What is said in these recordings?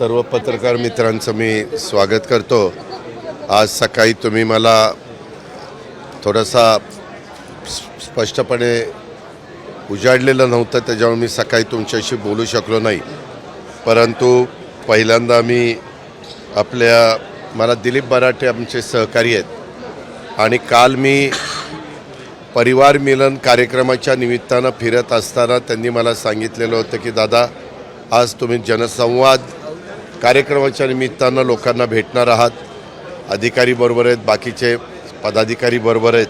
सर्व पत्रकार मित्रांचं मी स्वागत करतो. आज सकाळी तुम्ही मला थोडासा स्पष्टपणे उजाडलेलं नव्हतं त्याच्यामुळे मी सकाळी तुमच्याशी बोलू शकलो नाही. परंतु पहिल्यांदा मी आपल्या मला दिलीप बराटे आमचे सहकारी आहेत. आणि काल मी परिवार मिलन कार्यक्रमाच्या निमित्तानं फिरत असताना त्यांनी मला सांगितलेलं होतं की दादा आज तुम्ही जनसंवाद कार्यक्रमाच्या निमित्तानं लोकांना भेटणार आहात. अधिकारी बरोबर आहेत बाकीचे पदाधिकारी बरोबर आहेत.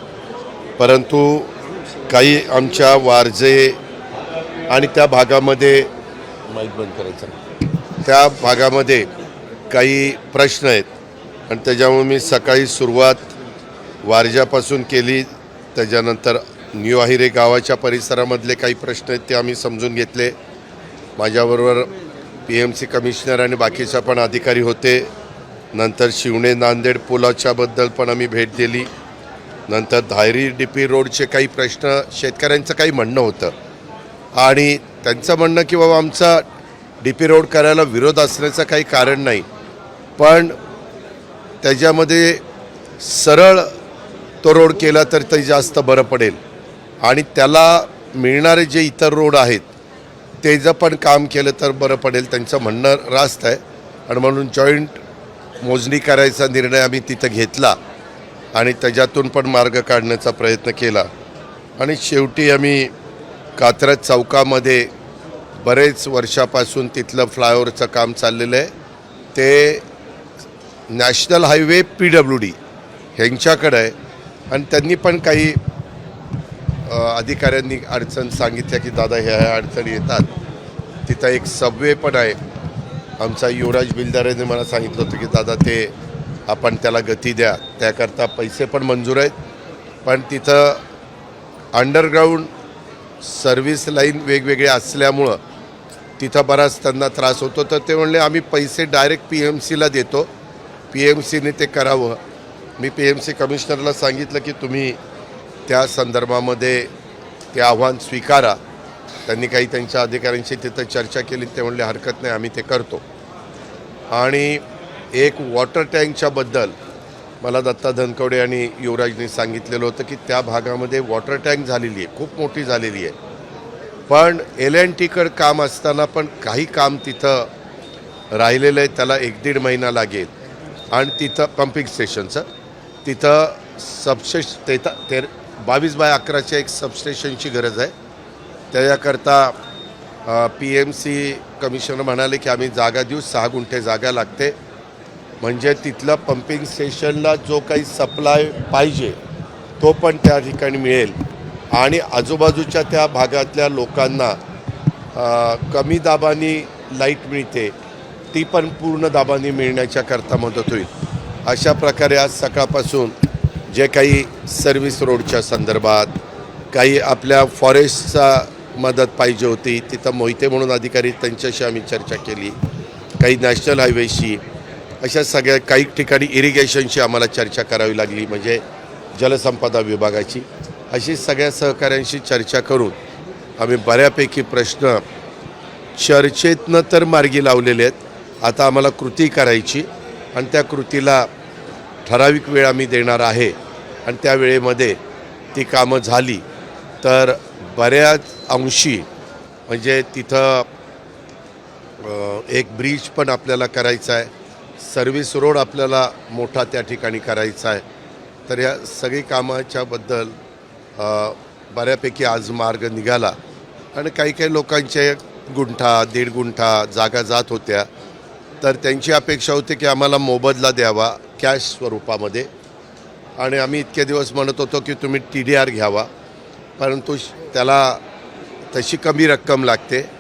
परंतु काही आमच्या वारजे आणि त्या भागामध्ये माईक बंद करायचा. त्या भागामध्ये काही प्रश्न आहेत. आणि त्याच्यामुळे मी सकाळी सुरुवात वारजापासून केली. त्याच्यानंतर न्यू आहिरे गावाच्या परिसरामधले काही प्रश्न आहेत ते आम्ही समजून घेतले. माझ्याबरोबर पी एम सी कमिशनर आणि बाकीच्या पण अधिकारी होते. नंतर शिवणे नांदेड पुलाच्याबद्दल पण आम्ही भेट दिली. नंतर धायरी डी पी रोडचे काही प्रश्न शेतकऱ्यांचं काही म्हणणं होतं. आणि त्यांचं म्हणणं की बाबा आमचा डी पी रोड करायला विरोध असण्याचं काही कारण नाही. पण त्याच्यामध्ये सरळ तो रोड केला तर ते जास्त बरं पडेल. आणि त्याला मिळणारे जे इतर रोड आहेत ते जर पण काम केलं तर बरं पडेल त्यांचं म्हणणं रास्त आहे. आणि म्हणून जॉईंट मोजणी करायचा निर्णय आम्ही तिथं घेतला आणि त्याच्यातून पण मार्ग काढण्याचा प्रयत्न केला. आणि शेवटी आम्ही कात्रज चौकामध्ये बरेच वर्षापासून तिथलं फ्लायओव्हरचं काम चाललेलं आहे. ते national highway P W D ह्यांच्याकडं आहे. आणि त्यांनी पण काही अधिकाऱ्यांनी अडचण सांगितल्या की दादा ह्या ह्या अडचणी येतात. तिथं एक सबवे पण आहे. आमचा युवराज बिल्डरांनी मला सांगितलं होतं की दादा ते आपण त्याला गती द्या. त्याकरता पैसे पण मंजूर आहेत. पण तिथं अंडरग्राऊंड सर्व्हिस लाईन वेगवेगळे असल्यामुळं तिथं बराच त्यांना त्रास होतो. तर ते म्हणले आम्ही पैसे डायरेक्ट पी एम सीला देतो. पी एम सीने ते करावं. मी पी एम सी कमिशनरला सांगितलं की तुम्ही त्या संदर्भामध्ये ते आव्हान स्वीकारा. त्यांनी काही त्यांच्या अधिकाऱ्यांशी तिथं चर्चा केली ते म्हणले हरकत नाही आम्ही ते करतो. आणि एक वॉटर टँकच्याबद्दल मला दत्ता धनकवडे आणि युवराजने सांगितलेलं होतं की त्या भागामध्ये वॉटर टँक झालेली आहे खूप मोठी झालेली आहे. पण एल एन टीकडं काम असताना पण काही काम तिथं राहिलेलं आहे त्याला एक दीड महिना लागेल. आणि तिथं पंपिंग स्टेशनचं तिथं सबसे तेता ते बावीस बाय अकराच्या एक सबस्टेशनची गरज आहे. त्याच्याकरता पी एम सी कमिशनर म्हणाले की आम्ही जागा देऊ सहा गुंठे जागा लागते. म्हणजे तिथलं पंपिंग स्टेशनला जो काही सप्लाय पाहिजे तो पण त्या ठिकाणी मिळेल. आणि आजूबाजूच्या त्या भागातल्या लोकांना कमी दाबानी लाइट मिळते ती पण पूर्ण दाबानी मिळण्याच्या करता मदत होईल. अशा प्रकारे आज सकाळपासून जे काही सर्व्हिस रोडच्या संदर्भात काही आपल्या फॉरेस्टचा मदत पाहिजे होती तिथं मोहिते म्हणून अधिकारी त्यांच्याशी आम्ही चर्चा केली. काही नॅशनल हायवेशी अशा सगळ्या काही ठिकाणी इरिगेशनशी आम्हाला चर्चा करावी लागली म्हणजे जलसंपदा विभागाची. अशी सगळ्या सहकाऱ्यांशी चर्चा करून आम्ही बऱ्यापैकी प्रश्न चर्चेतनं तर मार्गी लावलेले आहेत. आता आम्हाला कृती करायची आणि त्या कृतीला ठराविक वेळ आम्ही देणार आहे आणि त्या वेळेमध्ये ती कामं झाली तर बऱ्याच अंशी म्हणजे तिथं एक ब्रिज पण आपल्याला करायचा आहे. सर्व्हिस रोड आपल्याला मोठा त्या ठिकाणी करायचा आहे. तर या सगळी कामाच्याबद्दल बऱ्यापैकी आज मार्ग निघाला. आणि काही काही लोकांचे गुंठा दीड गुंठा जागा जात होत्या. तर त्यांची अपेक्षा होती की आम्हाला मोबदला द्यावा. कॅश स्वरूपामध्ये. आणि आम्ही इतके दिवस म्हणत होतो की तुम्ही टी डी आर घ्यावा. परंतु श- त्याला तशी कमी रक्कम लागते.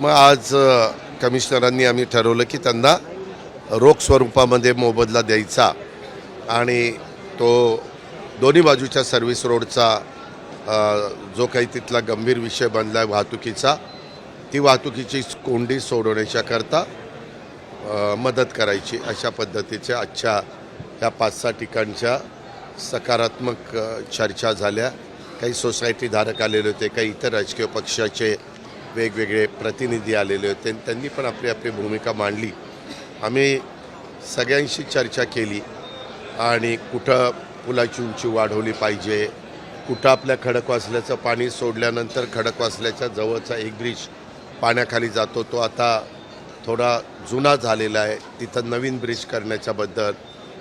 मग आज कमिशनरांनी आम्ही ठरवलं की त्यांना रोख स्वरूपामध्ये मोबदला द्यायचा. आणि तो दोन्ही बाजूच्या सर्व्हिस रोडचा जो काही तिथला गंभीर विषय बनला आहे वाहतुकीचा ती वाहतुकीची कोंडी सोडवण्याच्याकरता मदत करायची अशा पद्धतीच्या आजच्या ह्या पाच सहा ठिकाणच्या सकारात्मक चर्चा झाल्या. काही सोसायटी धारक आलेले होते काही इतर राजकीय पक्षाचे वेगवेगळे प्रतिनिधी आलेले होते. आणि त्यांनी पण आपली आपली भूमिका मांडली. आम्ही सगळ्यांशी चर्चा केली आणि कुठं पुलाची उंची वाढवली पाहिजे कुठं आपल्या खडकवासल्याचं पाणी सोडल्यानंतर खडकवासल्याच्या जवळचा एक ब्रिज पाण्याखाली जातो तो आता थोडा जुना झालेला आहे. तिथं नवीन ब्रिज करण्याच्याबद्दल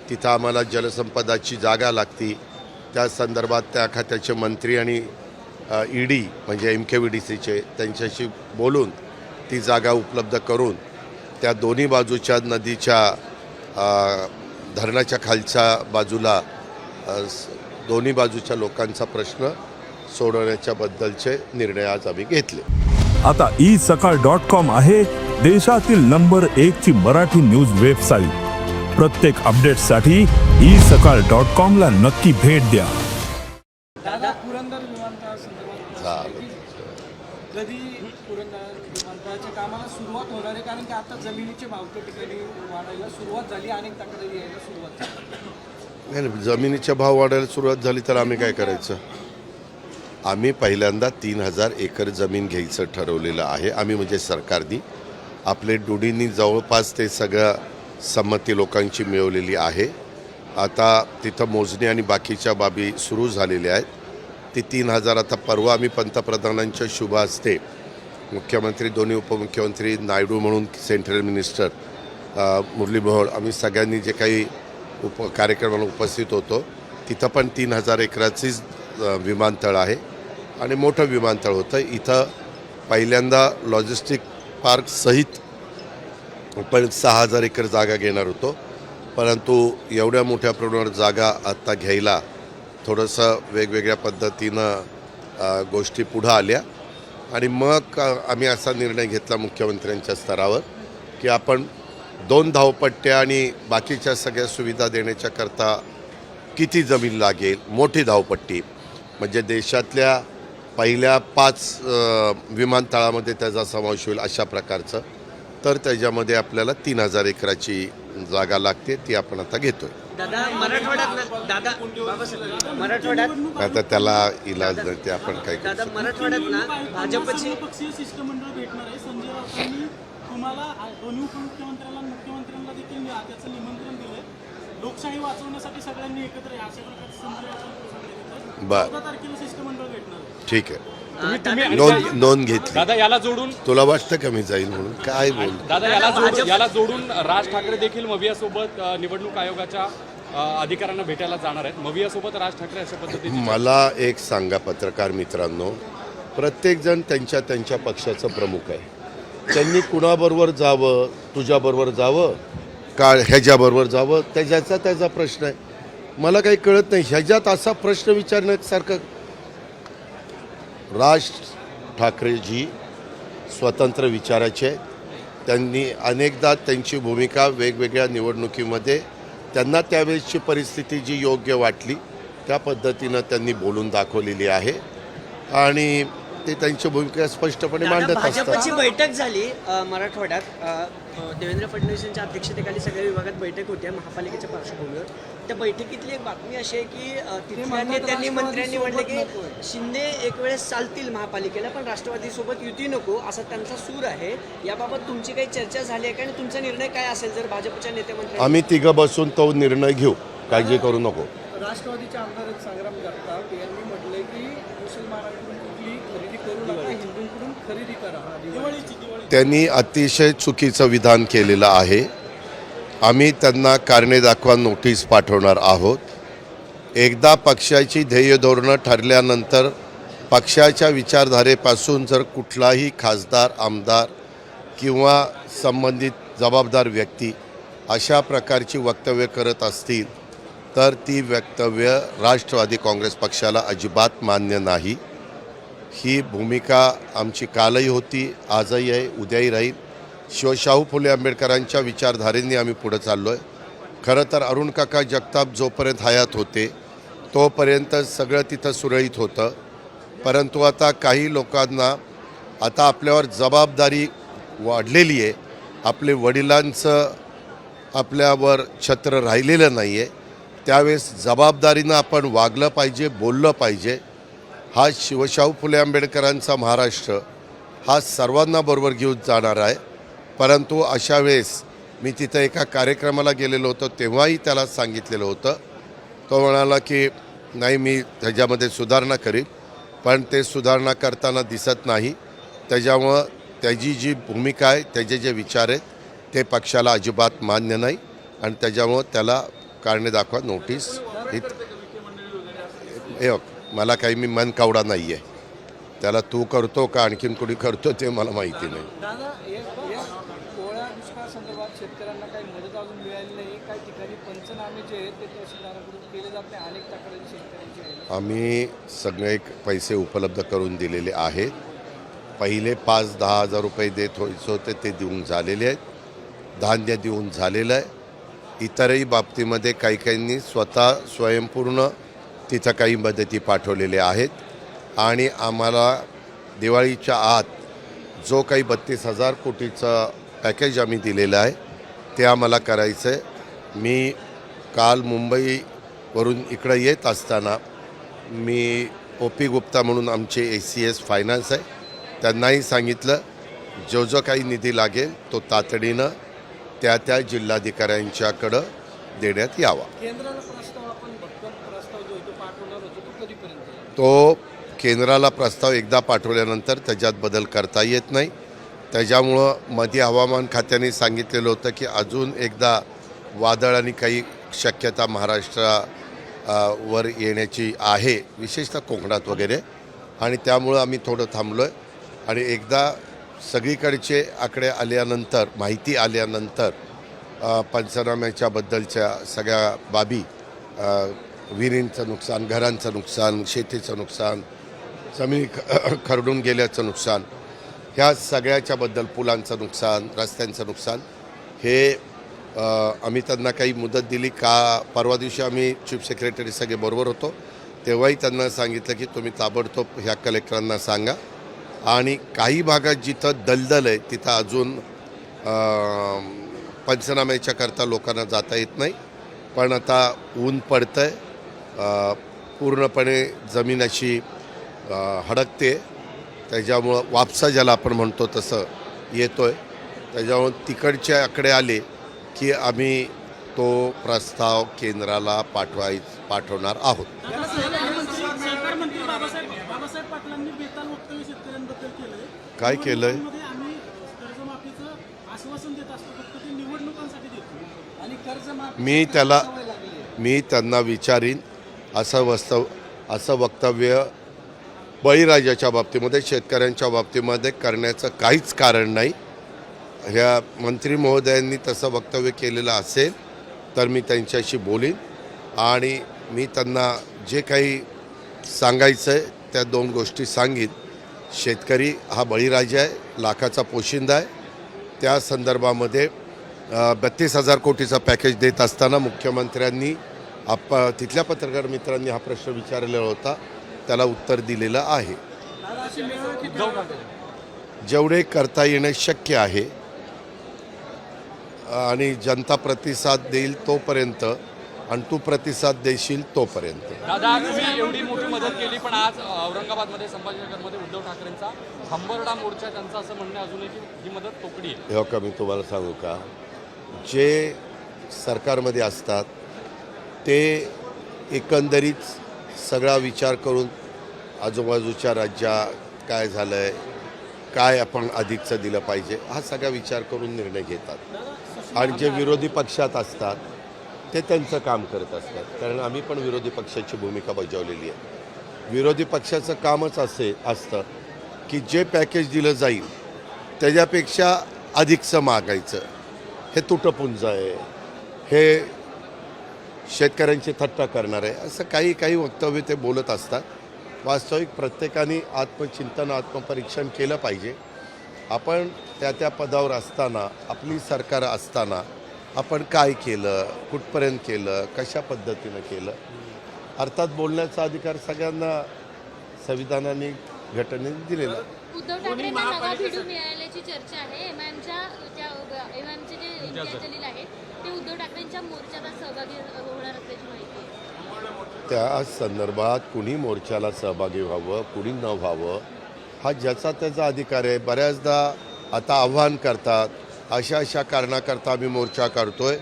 तिथं आम्हाला जलसंपदाची जागा लागती. त्या संदर्भात त्या खात्याचे मंत्री आणि ई डी म्हणजे एम के व्ही डी सीचे त्यांच्याशी बोलून ती जागा उपलब्ध करून त्या दोन्ही बाजूच्या नदीच्या धरणाच्या खालच्या बाजूला स- दोन्ही बाजूच्या लोकांचा प्रश्न सोडवण्याच्या बद्दलचे निर्णय आज आम्ही घेतले. आता ई सकाळ डॉट कॉम आहे देशातील नंबर एकची मराठी न्यूज वेबसाईट. प्रत्येक अपडेटसाठी ई सकाळ डॉट कॉम ला नक्की भेट द्या. दादा पुरंदर विमानतळासंदर्भात झालं. कधी पुरंदर विमानतळाच्या कामाला सुरुवात होणार आहे? कारण की आता जमिनीचे भाव त्या ठिकाणी वाढायला सुरुवात झाली अनेक तक्रारी यायला सुरुवात झाली. नाही नाही, जमिनीचे भाव वाढायला सुरुवात झाली तर आम्ही काय करायचं? आम्ही पहिल्यांदा तीन हजार एकर जमीन घ्यायचं ठरवलेलं आहे. आम्ही म्हणजे सरकारनी आपले डोडींनी जवळपास ते सगळं संमती लोकांची मिळवलेली आहे. आता तिथं मोजणी आणि बाकीच्या बाबी सुरू झालेल्या आहेत. ती तीन हजार आता परवा आम्ही पंतप्रधानांच्या शुभ हस्ते मुख्यमंत्री दोन्ही उपमुख्यमंत्री नायडू म्हणून सेंट्रल मिनिस्टर मुरली मोहोळ आम्ही सगळ्यांनी जे काही उप कार्यक्रमाला उपस्थित होतो तिथं पण तीन हजार एकराचीच विमानतळ आहे आणि मोठं विमानतळ होतं. इथं पहिल्यांदा लॉजिस्टिक पार्क पण सहा हजार एकर जागा घेणार होतो. परंतु एवढ्या मोठ्या प्रमाणावर जागा आत्ता घ्यायला थोडंसं वेगवेगळ्या पद्धतीनं गोष्टी पुढं आल्या. आणि मग आम्ही असा निर्णय घेतला मुख्यमंत्र्यांच्या स्तरावर की आपण दोन धावपट्ट्या आणि बाकीच्या सगळ्या सुविधा देण्याच्या करता किती जमीन लागेल मोठी धावपट्टी. म्हणजे देशातल्या पहिल्या पाच विमानतळामध्ये त्याचा समावेश होईल अशा प्रकारचं. तर त्याच्यामध्ये आपल्याला तीन हजार एकराची जागा लागते ती आपण आता घेतोय. दादा मराठवाड्यात ना- दादा बाबासाहेब मराठवाड्यात आता त्याला इलाज नाही ते आपण काय करू दादा मराठवाड्यात ना भाजपची पक्षीय शिष्टमंडळ भेटणार आहे. आणि अं, दादा नोंद नोंद घेतली. दादा याला जोडून तुला वाटतं का मी जाईल म्हणून? काय बोल? दादा याला जोडून याला जोडून राज ठाकरे देखील मवियासोबत अ, निवडणूक आयोगाच्या अ, अधिकाऱ्यांना भेटायला जाणार आहेत. मवियासोबत राज ठाकरे अशा पद्धतीने मला एक सांगा पत्रकार मित्रांनो. प्रत्येकजण त्यांच्या त्यांच्या पक्षाचं प्रमुख आहे. त्यांनी कुणाबरोबर जावं तुझ्याबरोबर जावं का ह्याच्याबरोबर जावं त्याच्याचा त्याचा प्रश्न आहे. मला काही कळत नाही. ह्याच्यात असा प्रश्न विचारण्यासारखं राज ठाकरेजी स्वतंत्र विचाराचे आहेत. त्यांनी अनेकदा त्यांची भूमिका वेगवेगळ्या निवडणुकीमध्ये त्यांना त्यावेळेसची परिस्थिती जी योग्य वाटली त्या पद्धतीनं त्यांनी बोलून दाखवलेली आहे. आणि ते त्यांची भूमिका स्पष्टपणे मांडत भाजपची असतात बैठक झाली मराठवाड्यात. देवेंद्र फडणवीस यांच्या अध्यक्षतेखाली सगळ्या विभागात बैठक होती महापालिकेच्या पार्श्वभूमीवर. त्या बैठकीतली एक बातमी अशी आहे की तिथल्या म्हणतात नेत्यांनी राष्ट्रवादी मंत्र्यांनी म्हटलं. की शिंदे एक वेळेस चालतील महापालिकेला पण राष्ट्रवादीसोबत युती नको असा त्यांचा सूर आहे. याबाबत तुमची काही चर्चा झाली आहे का? आणि तुमचा निर्णय काय असेल जर भाजपच्या नेते मंत्र्यांनी आम्ही तिघं बसून तो निर्णय घेऊ. काळजी करू नको. राष्ट्रवादीचे आमदार संग्राम जगताप यांनी म्हटलंय की मुसलमानांकडून कुठली खरेदी करू नका हिंदूंकडून खरेदी करा. त्यांनी अतिशय चुकीचं विधान केलेलं आहे. आम्ही त्यांना कारणे दाखवा नोटीस पाठवणार आहोत. एकदा पक्षाची ध्येय धोरणं ठरल्यानंतर पक्षाच्या विचारधारेपासून जर कुठलाही खासदार आमदार किंवा संबंधित जबाबदार व्यक्ती अशा प्रकारची वक्तव्य करत असतील तर ती वक्तव्य राष्ट्रवादी काँग्रेस पक्षाला अजिबात मान्य नाही. ही भूमिका आमची कालही होती आजही आहे उद्याही राहील. शिवशाहू फुले आंबेडकरांच्या विचारधारेने आम्ही पुढं चाललो आहे खरं तर अरुण काका जगताप जोपर्यंत हयात होते तोपर्यंत सगळं तिथं सुरळीत होतं. परंतु आता काही लोकांना आता आपल्यावर जबाबदारी वाढलेली आहे. आपले वडिलांचं आपल्यावर छत्र राहिलेलं नाही आहे त्यावेळेस जबाबदारीनं आपण वागलं पाहिजे बोललं पाहिजे. हा शिवशाहू फुले आंबेडकरांचा महाराष्ट्र हा सर्वांना बरोबर घेऊन जाणार आहे. परंतु अशा वेळेस मी तिथं एका कार्यक्रमाला गेलेलो होतो तेव्हाही त्याला सांगितलेलं होतं. तो म्हणाला की नाही मी त्याच्यामध्ये सुधारणा करीन. पण ते सुधारणा करताना दिसत नाही. त्याच्यामुळं त्याची जी भूमिका आहे त्याचे जे विचार आहेत ते पक्षाला अजिबात मान्य नाही आणि त्याच्यामुळं त्याला कारणे दाखवा नोटीस हे मला काही मी मन कावडा नाही आहे त्याला तू करतो का आणखीन कोणी करतो ते मला माहिती नाही दादा एक एक पोळ्या दुष्काळ संदर्भात शेतकऱ्यांना काही मदत अजून मिळाली नाही काही ठिकाणी पंचनामे जे आहेत ते तहसीलदाराकडून केले जात नाही अनेक तक्रारी शेतकऱ्यांची आहेत आम्ही सगळे पैसे उपलब्ध करून दिलेले आहेत. पहिले पाच दहा हजार रुपये देत व्हायचे होते ते देऊन झालेले आहेत. धान्य देऊन झालेलं आहे. इतरही बाबतीमध्ये काही काहींनी स्वतः स्वयंपूर्ण तिथं काही मदती पाठवलेल्या आहेत. आणि आम्हाला दिवाळीच्या आत जो काही बत्तीस हजार कोटीचं पॅकेज आम्ही दिलेलं आहे ते आम्हाला करायचं आहे मी काल मुंबईवरून इकडं येत असताना मी ओ पी गुप्ता म्हणून आमचे ए सी एस फायनान्स आहे. त्यांनाही सांगितलं जो जो काही निधी लागेल तो तातडीनं त्या त्या जिल्हाधिकाऱ्यांच्याकडं देण्यात यावा. तो केंद्राला प्रस्ताव एकदा पाठवल्यानंतर त्याच्यात बदल करता येत नाही. त्याच्यामुळं मध्ये हवामान खात्याने सांगितलेलं होतं की अजून एकदा वादळ आणि काही शक्यता महाराष्ट्रा वर येण्याची आहे विशेषतः कोकणात वगैरे. आणि त्यामुळं आम्ही थोडं थांबलो आहे आणि एकदा सगळीकडचे आकडे आल्यानंतर माहिती आल्यानंतर पंचनाम्याच्याबद्दलच्या पंचनाम्याच्या बद्दलच्या सगळ्या बाबी विहिरींचं नुकसान घरांचं नुकसान शेतीचं नुकसान जमिनी ख- खरडून गेल्याचं नुकसान ह्या सगळ्याच्याबद्दल पुलांचं नुकसान रस्त्यांचं नुकसान हे आम्ही त्यांना काही मुदत दिली. का परवा दिवशी आम्ही चीफ सेक्रेटरी सगळे बरोबर होतो. तेव्हाही त्यांना सांगितलं की तुम्ही ताबडतोब ह्या कलेक्टरांना सांगा. आणि काही भागात जिथं दलदल आहे तिथं अजून पंचनाम्याच्या करता लोकांना जाता येत नाही. पण आता ऊन पडतं आहे पूर्णपणे जमीन अशी हडकते. त्याच्यामुळं वापसा ज्याला आपण म्हणतो तसं येतो आहे त्याच्यामुळं तिकडचे आकडे आले की आम्ही तो प्रस्ताव केंद्राला पाठवाय पाठवणार आहोत काय केलंय? मी त्याला मी त्यांना विचारीन असं वस्तव असं वक्तव्य बळीराजाच्या बाबतीमध्ये शेतकऱ्यांच्या बाबतीमध्ये करण्याचं काहीच कारण नाही ह्या मंत्री महोदयांनी तसं वक्तव्य केलेलं असेल तर मी त्यांच्याशी बोलीन. आणि मी त्यांना जे काही सांगायचं आहे त्या दोन गोष्टी सांगीन. शेतकरी हा बळीराजा आहे लाखाचा पोशिंदा आहे. त्या संदर्भामध्ये बत्तीस हजार कोटीचा पॅकेज देत असताना मुख्यमंत्र्यांनी आप तिथल्या पत्रकार मित्रांनी हा प्रश्न विचारलेला होता त्याला उत्तर दिलेलं आहे. जेवढे करता येणं शक्य आहे आणि जनता प्रतिसाद देईल तोपर्यंत आणि तू प्रतिसाद देशील तोपर्यंत. दादा तुम्ही एवढी मोठी मदत केली पण आज औरंगाबादमध्ये संभाजीनगरमध्ये उद्धव ठाकरेंचा हंबरडा मोर्चा. त्यांचं असं म्हणणं अजूनही की ही मदत तोकडी आहे. हे का मी तुम्हाला सांगू का? जे सरकारमध्ये असतात ते एकंदरीत सगळा विचार करून आजूबाजूच्या राज्यात काय झालं आहे काय आपण अधिकचं दिलं पाहिजे हा सगळा विचार करून निर्णय घेतात. आणि जे विरोधी पक्षात असतात ते त्यांचं काम करत असतात. कारण आम्ही पण विरोधी पक्षाची भूमिका बजावलेली आहे. विरोधी पक्षाचं कामच असे असतं की जे पॅकेज दिलं जाईल त्याच्यापेक्षा अधिकचं मागायचं. हे तुटपुंज आहे. हे शेतकऱ्यांची थट्टा करणार आहे. असं काही काही वक्तव्य ते बोलत असतात. वास्तविक प्रत्येकाने आत्मचिंतन आत्मपरीक्षण केलं पाहिजे. आपण त्या त्या पदावर असताना आपली सरकार असताना आपण काय केलं कुठपर्यंत केलं कशा पद्धतीनं केलं? अर्थात बोलण्याचा अधिकार सगळ्यांना संविधानाने घटनेने दिलेला आहे. उद्धव ठाकरेंना नवा व्हिडिओ मिळाल्याची चर्चा आहे. एमआयएमच्या त्या एमआयएमचे जे इम्तियाज जलील आहेत ते उद्धव ठाकरेंच्या मोर्चात आज सहभागी होणार असल्याची माहिती आहे. त्या संदर्भात कुणी मोर्चाला सहभागी व्हावं कुणी न व्हावं हा ज्याचा त्याचा अधिकार आहे. बऱ्याचदा आता आव्हान करतात. अशा अशा कारणाकरता आम्ही मोर्चा काढतोय.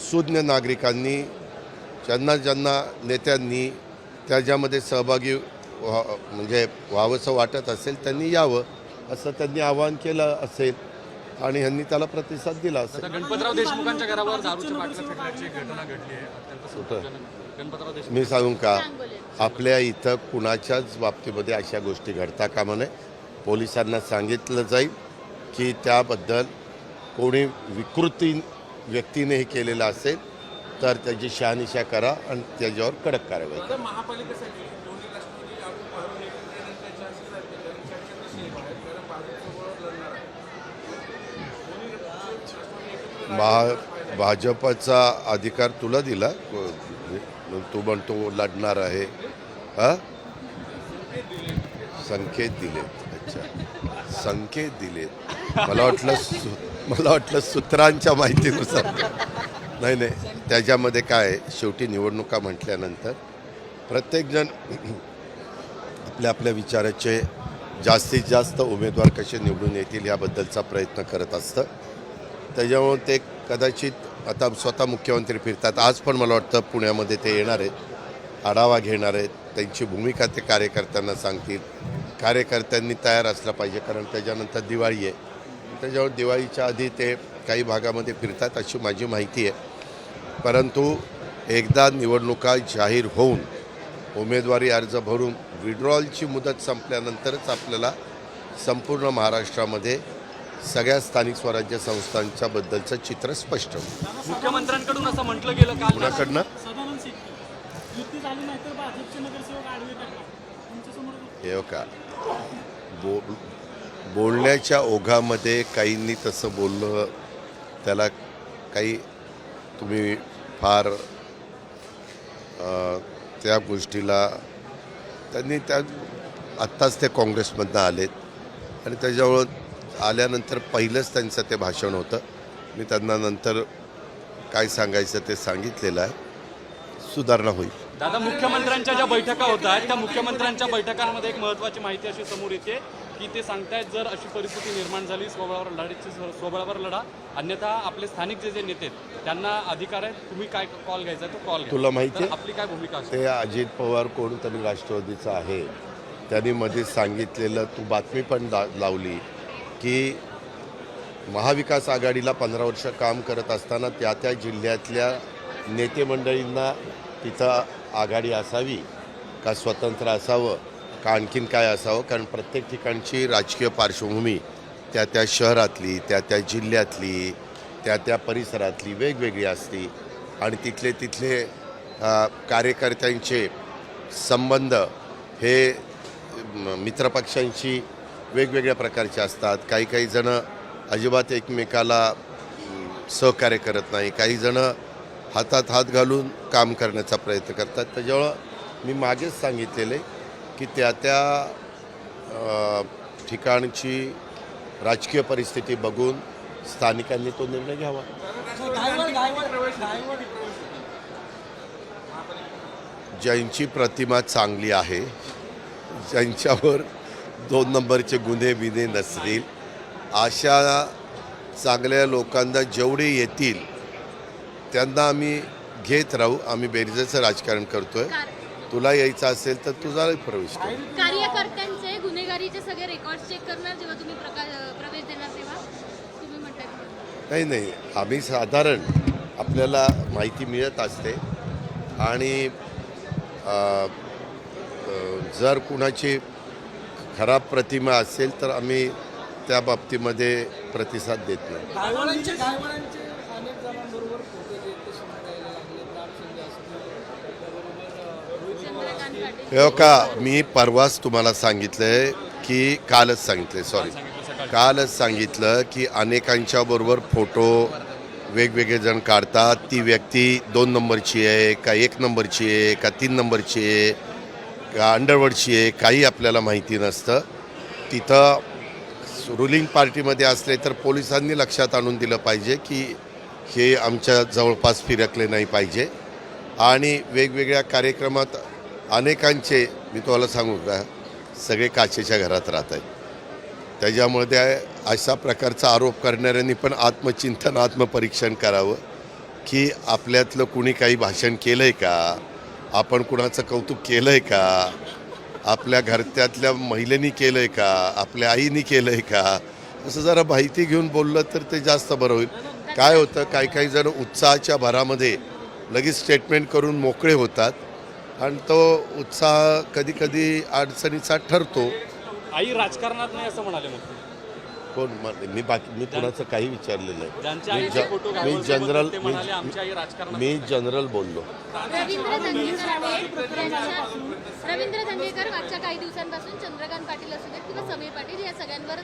सुज्ञ नागरिकांनी ज्यांना ज्यांना नेत्यांनी त्याच्यामध्ये सहभागी व्हा म्हणजे व्हावंसं वाटत असेल त्यांनी यावं असं त्यांनी आवाहन केलं असेल आणि ह्यांनी त्याला प्रतिसाद दिला असेल. गणपतराव देशमुखांच्या घरावर दारूच्या बाटल्या फेकण्याची एक घटना घडली आहे. अत्यंत संतापजनक. गणपतराव देशमुख मी सांगू का. आपल्या इथं कुणाच्याच बाबतीमध्ये अशा गोष्टी घडता कामा नये. पोलिसांना सांगितलं जाईल की त्याबद्दल कोणी विकृती व्यक्तीने हे केलेलं असेल तर त्याची शहानिशा करा आणि त्याच्यावर कडक कारवाई करा. भाजपचा अधिकार तुला दिला. तू म्हणतो लढणार आहे. हा? संकेत दिलेत. अच्छा. संकेत दिलेत. मला वाटलं सु मला वाटलं सूत्रांच्या माहितीनुसार. नाही नाही. त्याच्यामध्ये काय आहे, शेवटी निवडणुका म्हटल्यानंतर प्रत्येकजण आपल्या आपल्या विचाराचे जास्तीत जास्त उमेदवार कसे निवडून येतील याबद्दलचा प्रयत्न करत असतं. त्याच्यामुळे ते कदाचित आता स्वतः मुख्यमंत्री फिरतात. आज पण मला वाटतं पुण्यामध्ये ते येणार आहेत. आढावा घेणार आहेत. त्यांची भूमिका ते कार्यकर्त्यांना सांगतील. कार्यकर्त्यांनी तयार असलं पाहिजे कारण त्याच्यानंतर दिवाळी आहे. त्याच्यावर दिवाळीच्या आधी ते काही भागामध्ये फिरतात अशी माझी माहिती आहे. परंतु एकदा निवडणुका जाहीर होऊन उमेदवारी अर्ज भरून विड्रॉलची मुदत संपल्यानंतरच आपल्याला संपूर्ण महाराष्ट्रामध्ये सगळ्या स्थानिक स्वराज्य संस्थांच्या बद्दलचं चित्र स्पष्ट होईल. मुख्यमंत्र्यांकडून असं म्हटलं गेलं काल कुणाकडनं? हे हो का? बो बोलण्याच्या ओघामध्ये काहींनी तसं बोललं त्याला काही तुम्ही फार त्या गोष्टीला त्यांनी त्या आत्ताच ते काँग्रेसमधनं आलेत. आणि त्याच्यामुळं आल्यानंतर पहिलंच त्यांचं ते भाषण होतं. मी त्यांना नंतर काय सांगायचं ते सांगितलेलं आहे. सुधारणा होईल. दादा मुख्यमंत्र्यांच्या ज्या बैठका होत आहेत त्या मुख्यमंत्र्यांच्या बैठकांमध्ये एक महत्वाची माहिती अशी समोर येते की ते सांगतायत जर अशी परिस्थिती निर्माण झाली स्वबळावर लढायची स्वबळावर लढा अन्यथा आपले स्थानिक जे जे नेते आहेत त्यांना अधिकार आहे तुम्ही काय कॉल घ्यायचा तो कॉल तुला माहिती आहे? आपली काय भूमिका ते अजित पवार कोणतरी राष्ट्रवादीचं आहे. त्यांनी मध्ये सांगितलेलं तू बातमी पण लावली. की महाविकास आघाडीला पंधरा वर्ष काम करत असताना त्या त्या जिल्ह्यातल्या नेते मंडळींना तिथं आघाडी असावी का स्वतंत्र असावं का आणखीन काय असावं? कारण प्रत्येक ठिकाणची राजकीय पार्श्वभूमी त्या त्या शहरातली त्या त्या जिल्ह्यातली त्या त्या परिसरातली वेगवेगळी असती. आणि तिथले तिथले कार्यकर्त्यांचे संबंध हे म, मित्रपक्षांशी वेगवेगळ्या प्रकारचे असतात. काही काही जणं अजिबात एकमेकाला सहकार्य करत नाही. काही जणं हातात हात घालून काम करण्याचा प्रयत्न करतात. त्याच्यामुळं मी मागेच सांगितलेले की त्या त्या ठिकाणची राजकीय परिस्थिती बघून स्थानिकांनी तो निर्णय घ्यावा. ज्यांची प्रतिमा चांगली आहे ज्यांच्यावर दोन नंबरचे गुन्हे बिन्हे नसतील. अशा चांगल्या लोकांना जेवढे येतील त्यांना आम्ही घेत राहू. आम्ही बेरजेचं राजकारण करतोय. तुला यायचं असेल तर तुझा प्रवेश कर. कार्यकर्त्यांचे गुन्हेगारीचे सगळे रेकॉर्ड चेक करणार जेव्हा तुम्ही प्रवेश देणार तेव्हा? तुम्ही नाही नाही. आम्ही साधारण आपल्याला माहिती मिळत असते. आणि जर कुणाची खराब प्रतिमा असेल तर आम्ही त्या बाबतीमध्ये प्रतिसाद देत नाही. का मी परवाच तुम्हाला सांगितलंय की कालच सांगितलंय सॉरी कालच सांगितलं की अनेकांच्या बरोबर फोटो वेगवेगळे जण काढतात. ती व्यक्ती दोन नंबरची आहे का एक नंबरची आहे का तीन नंबरची आहे. अंडरवर्डची आहे काही आपल्याला माहिती नसतं. तिथं रुलिंग पार्टीमध्ये असले तर पोलिसांनी लक्षात आणून दिलं पाहिजे की हे आमच्या जवळपास फिरकले नाही पाहिजे. आणि वेगवेगळ्या कार्यक्रमात अनेकांचे मी तुम्हाला सांगू का सगळे काचेच्या घरात राहत आहेत. त्याच्यामुळे त्या अशा प्रकारचा आरोप करणाऱ्यांनी पण आत्मचिंतन आत्मपरीक्षण करावं की आपल्यातलं कुणी काही भाषण केलं आहे का? आपण कुणाचं कौतुक केलं आहे का? आपल्या घरत्यातल्या महिलेनी केलं आहे का? आपल्या आईनी केलं आहे का? असं जरा माहिती घेऊन बोललं तर ते जास्त बरं होईल. काय होतं? काही काही जण उत्साहाच्या भरामध्ये लगेच स्टेटमेंट करून मोकळे होतात. आणि तो उत्साह कधी कधी अडचणीचा ठरतो. आई राजकारणात नाही असं म्हणाले मग. कोण म- बाकी मी कुणाचं काही विचारलेलं नाही. मी जनरल मी जनरल बोललो. रवींद्र दंगेकर मागच्या काही दिवसांपासून चंद्रकांत पाटील असू देत किंवा समीर पाटील या सगळ्यांवर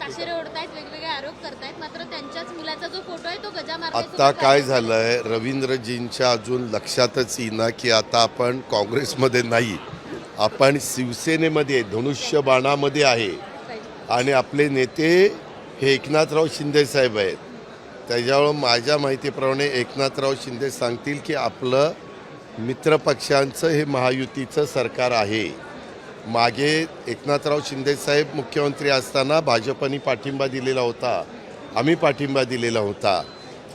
ताशेरे ओढतायत वेगवेगळे आरोप करतायत. मात्र त्यांच्याच मुलाचा जो फोटो आहे तो गजा मारण्यासोबत आता काय झालंय? रवींद्रजींच्या अजून लक्षातच येईना की आता आपण काँग्रेसमध्ये नाही. आपण शिवसेनेमध्ये धनुष्यबाणामध्ये आहे. आणि आपले नेते हे एकनाथराव शिंदे साहेब आहेत. त्याच्यामुळं माझ्या माहितीप्रमाणे एकनाथराव शिंदे सांगतील की आपलं मित्रपक्षांचं हे महायुतीचं सरकार आहे. मागे एकनाथराव शिंदे साहेब मुख्यमंत्री असताना भाजपनी पाठिंबा दिलेला होता. आम्ही पाठिंबा दिलेला होता.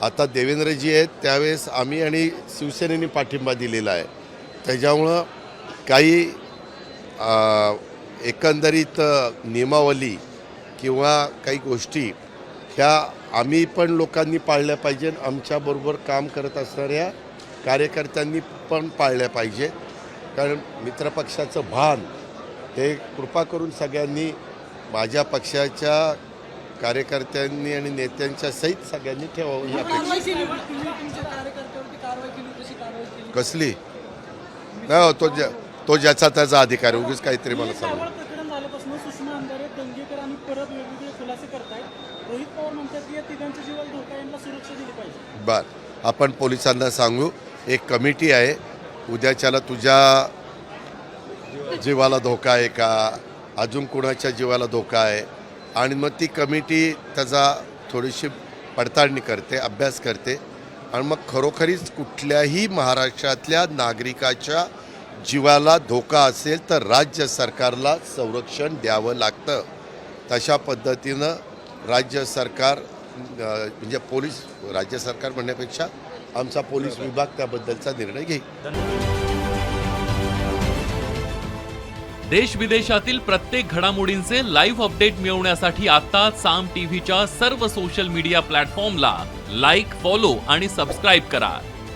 आता देवेंद्रजी आहेत त्यावेळेस आम्ही आणि शिवसेनेने पाठिंबा दिलेला आहे. त्याच्यामुळं काही एकंदरीत नियमावली किंवा काही गोष्टी ह्या आम्ही पण लोकांनी पाळल्या पाहिजे आमच्याबरोबर काम करत असणाऱ्या कार्यकर्त्यांनी पण पाळल्या पाहिजे कारण मित्रपक्षाचं भान हे कृपा करून सगळ्यांनी माझ्या पक्षाच्या कार्यकर्त्यांनी आणि नेत्यांच्या सहित सगळ्यांनी ठेवावं ही अपेक्षा. केली कसली? नाही तो ज्या तो ज्याचा त्याचा अधिकार आहे. उगीच काहीतरी मला सांगा. दिली पाहिजे. बर. आपण पोलिसांना सांगू एक कमिटी आहे. उद्याच्याला तुझ्या जीवाला धोका आहे का? अजून कुणाच्या जीवाला धोका आहे? आणि मग ती कमिटी त्याचा थोडीशी पडताळणी करते अभ्यास करते. आणि मग खरोखरीच कुठल्याही महाराष्ट्रातल्या नागरिकाच्या जीवाला धोका असेल तर राज्य सरकारला संरक्षण द्यावं लागतं. तशा पद्धतीनं राज्य सरकार म्हणजे पोलीस राज्य सरकार म्हणण्यापेक्षा आमचा पोलीस विभाग त्याबद्दलचा निर्णय घेईल. देश विदेशातील प्रत्येक घडामोडींचे लाईव्ह अपडेट मिळवण्यासाठी आता साम टीव्हीच्या सर्व सोशल मीडिया प्लॅटफॉर्मला लाईक फॉलो आणि सबस्क्राईब करा.